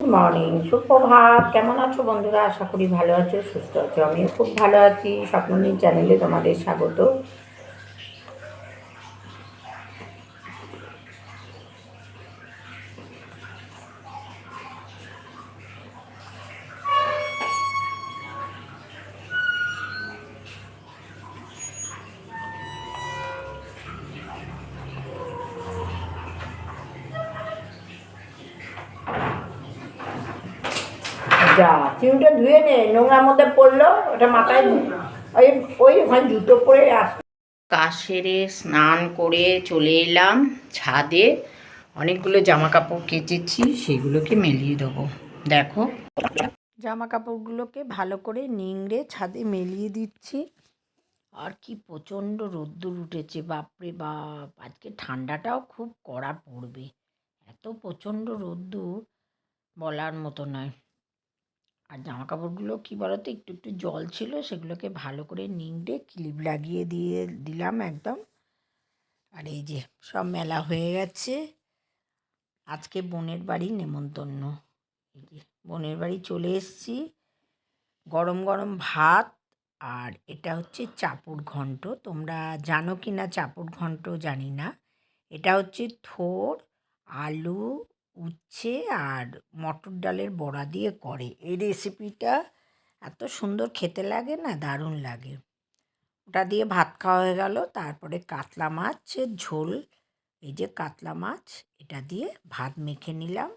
Morning সুপ্রভাত। কেমন আছো বন্ধুরা? আশা করি ভালো আছো, সুস্থ আছো। আমিও খুব ভালো আছি। স্বপ্ননীল চ্যানেলে তোমাদের স্বাগত। যা চিমটা ধুয়ে নে নোংরার মধ্যে পড়ল ওটা মাথায় ওই ওই ওখানে জুতো পরে আস কাজ সেরে স্নান করে চলে এলাম ছাদে। অনেকগুলো জামা কাপড় কেচেছি সেগুলোকে মেলিয়ে দেবো। দেখো। জামা কাপড়গুলোকে ভালো করে নিংড়ে ছাদে মেলিয়ে দিচ্ছি। আর কি প্রচণ্ড রোদ্দুর উঠেছে বাপরে বাপ। আজকে ঠান্ডাটাও খুব কড়া পড়বে। এত প্রচণ্ড রোদ্দুর বলার মতো নয়। আর জামা কাপড়গুলো কী বলতো, একটু একটু জল ছিল, সেগুলোকে ভালো করে নিংড়ে ক্লিপ লাগিয়ে দিয়ে দিলাম একদম। আর এই যে সব মেলা হয়ে গেছে। আজকে বোনের বাড়ি নেমন্তন্ন। এই যে বোনের বাড়ি চলে এসেছি। গরম গরম ভাত আর এটা হচ্ছে চাপুর ঘন্ট। তোমরা জানো কি না চাপুর ঘন্ট জানি না। এটা হচ্ছে থোর, আলু উচ্ছে আর মটর ডালের বড়া দিয়ে করে। এই রেসিপিটা এত সুন্দর খেতে লাগে না, দারুণ লাগে। ওটা দিয়ে ভাত খাওয়া হয়ে গেল, তারপরে কাতলা মাছের ঝোল। এই যে কাতলা মাছ, এটা দিয়ে ভাত মেখে নিলাম।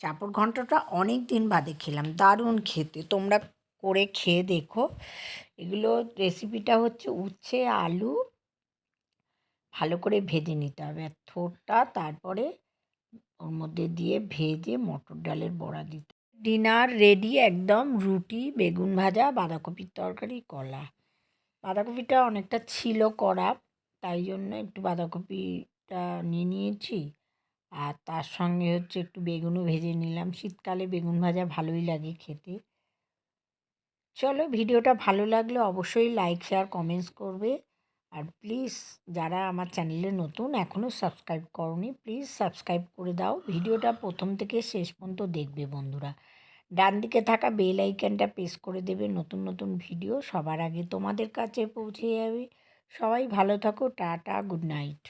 চাপড় ঘন্টটা অনেক দিন বাদে খেলাম, দারুণ খেতে। তোমরা করে খেয়ে দেখো। এগুলো রেসিপিটা হচ্ছে উচ্ছে, আলু, ভালো করে ভেজে নিতে হবে। আর থোরটা তারপরে ওর মধ্যে দিয়ে ভেজে মটর ডালের বড়া দিতে। ডিনার রেডি একদম রুটি, বেগুন ভাজা, বাঁধাকপির তরকারি, কলা। বাঁধাকপিটা অনেকটা ছিল করা তাই জন্য একটু বাঁধাকপিটা নিয়ে নিয়েছি। আর তার সঙ্গে হচ্ছে একটু বেগুনও ভেজে নিলাম। শীতকালে বেগুন ভাজা ভালোই লাগে খেতে। চলো, ভিডিওটা ভালো লাগলে অবশ্যই লাইক শেয়ার কমেন্টস করবে। আর প্লিজ যারা আমার চ্যানেলে নতুন এখনও সাবস্ক্রাইব করনি, প্লিজ সাবস্ক্রাইব করে দাও। ভিডিওটা প্রথম থেকে শেষ পর্যন্ত দেখবে বন্ধুরা। ডান দিকে থাকা বেল আইকনটা প্রেস করে দেবে, নতুন নতুন ভিডিও সবার আগে তোমাদের কাছে পৌঁছে যাবে। সবাই ভালো থাকো, টাটা, গুড নাইট।